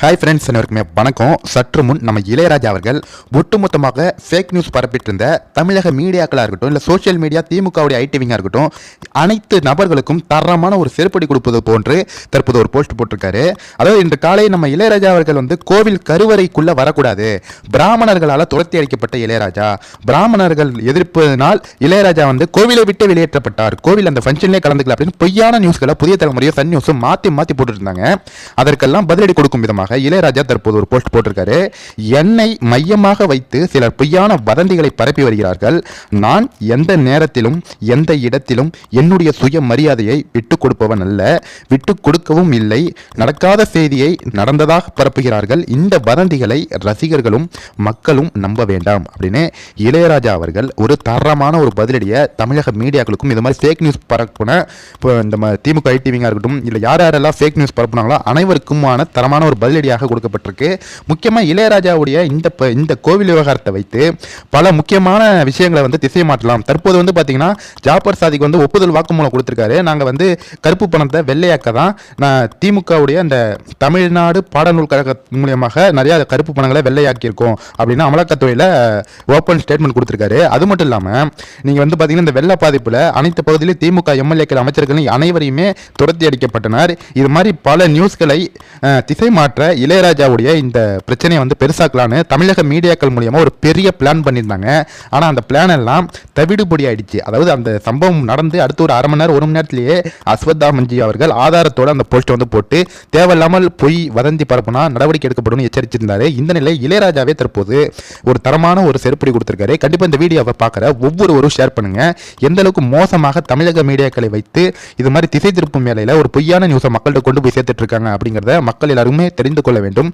Hi friends அனைவருக்குமே வணக்கம். சற்று முன் நம்ம இளையராஜா அவர்கள் ஒட்டுமொத்தமாக ஃபேக் நியூஸ் பரப்பிட்டு இருந்த தமிழக மீடியாக்களாக இருக்கட்டும் இல்லை சோஷியல் மீடியா திமுகவுடைய ஐடிவிங்காக இருக்கட்டும் அனைத்து நபர்களுக்கும் தரமான ஒரு செருப்படி கொடுப்பது போன்று தற்போது ஒரு போஸ்ட் போட்டிருக்காரு. அதாவது இன்று காலை நம்ம இளையராஜா அவர்கள் வந்து கோவில் கருவறைக்குள்ளே வரக்கூடாது. பிராமணர்களால் துரத்தி அடிக்கப்பட்ட இளையராஜா. பிராமணர்கள் எதிர்ப்பதனால் இளையராஜா வந்து கோவிலை விட்டு வெளியேற்றப்பட்டார். கோவில் அந்த ஃபங்க்ஷன்லேயே கலந்துக்கல அப்படின்னு பொய்யான நியூஸ்களை புதிய தலைமுறையை சன் நியூஸும் மாற்றி மாற்றி போட்டுருந்தாங்க அதற்கெல்லாம் பதிலடி கொடுக்கும் விதமாக இளையராஜா தற்போது ஒரு போஸ்ட் போட்டிருக்காரு. என்னை மையமாக வைத்து சிலர் பொய்யான வதந்திகளை பரப்பி வருகிறார்கள். நான் எந்த நேரத்திலும் எந்த இடத்திலும் என்னுடைய சுய மரியாதையை விட்டு கொடுப்பவன் அல்ல. விட்டு கொடுக்கவும் இல்லை. நடக்காத செய்தியை நடந்ததாக பரப்புகிறார்கள். இந்த வதந்திகளை ரசிகர்களும் மக்களும் நம்ப வேண்டாம் அப்படின்னு இளையராஜா அவர்கள் ஒரு தரமான ஒரு பதிலடியை தமிழக மீடியாக்களுக்கும் இது மாதிரி ஃபேக் நியூஸ் பரப்புன இப்போ இந்த திமுக ஐடிவிங்காக இருக்கட்டும் இல்லை யார் யாரெல்லாம் ஃபேக் நியூஸ் பரப்புனாங்களோ அனைவருக்குமான தரமான ஒரு பதில் பதிலடியாக கொடுக்கப்பட்டிருக்கு. முக்கியமாக இளையராஜாவுடைய இந்த இந்த கோவில் விவகாரத்தை வைத்து பல முக்கியமான விஷயங்களை வந்து திசை மாற்றலாம். தற்போது வந்து பார்த்தீங்கன்னா ஜாபர் சாதிக்கு வந்து ஒப்புதல் வாக்குமூலம் கொடுத்துருக்காரு. நாங்கள் வந்து கருப்பு பணத்தை வெள்ளையாக்க தான். நான் திமுகவுடைய அந்த தமிழ்நாடு பாடநூல் கழக மூலியமாக நிறைய கருப்பு பணங்களை வெள்ளையாக்கியிருக்கோம் அப்படின்னு அமலாக்கத்துறையில் ஓப்பன் ஸ்டேட்மெண்ட் கொடுத்துருக்காரு. அது மட்டும் இல்லாமல் நீங்கள் வந்து பார்த்தீங்கன்னா இந்த வெள்ள பாதிப்பில் அனைத்து பகுதியிலும் திமுக எம்எல்ஏக்கள் அமைச்சர்கள் அனைவரையுமே துரத்தி அடிக்கப்பட்டனர். இது மாதிரி பல நியூஸ்களை திசை மாற்ற இளையராஜாவுடைய இந்த பிரச்சனையை வந்து பெருசாக்கலான்னு தமிழக மீடியாக்கள் மூலியமாக ஒரு பெரிய பிளான் பண்ணியிருந்தாங்க. ஆனால் அந்த பிளான் எல்லாம் தவிடுபடி ஆயிடுச்சு. அதாவது அந்த சம்பவம் நடந்து அடுத்து ஒரு அரை மணி நேரம் ஒரு மணி நேரத்திலேயே அஸ்வத்தாமன்ஜி அவர்கள் ஆதாரத்தோடு அந்த போஸ்ட் வந்து போட்டு தேவையில்லாமல் பொய் வதந்தி பரப்புனா நடவடிக்கை எடுக்கப்படும் எச்சரிச்சிருந்தாரு இந்த நிலை இளையராஜாவே தற்போது ஒரு தரமான ஒரு செருப்படி கொடுத்துருக்காரு. கண்டிப்பாக இந்த வீடியோவை பார்க்குற ஒவ்வொருவரும் ஷேர் பண்ணுங்க. எந்த அளவுக்கு மோசமாக தமிழக மீடியாக்களை வைத்து இது மாதிரி திசை திருப்பும் வேலையில் ஒரு பொய்யான நியூஸை மக்கள்கிட்ட கொண்டு போய் சேர்த்துட்டு இருக்காங்க அப்படிங்கிறத மக்கள் எல்லாருமே தெரிந்து கொள்ள வேண்டும்.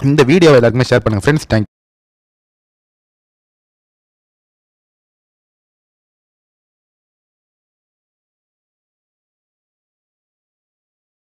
இந்த வீடியோவை எல்லாருக்குமே ஷேர் பண்ணுங்கள் ஃப்ரெண்ட்ஸ் தேங்க்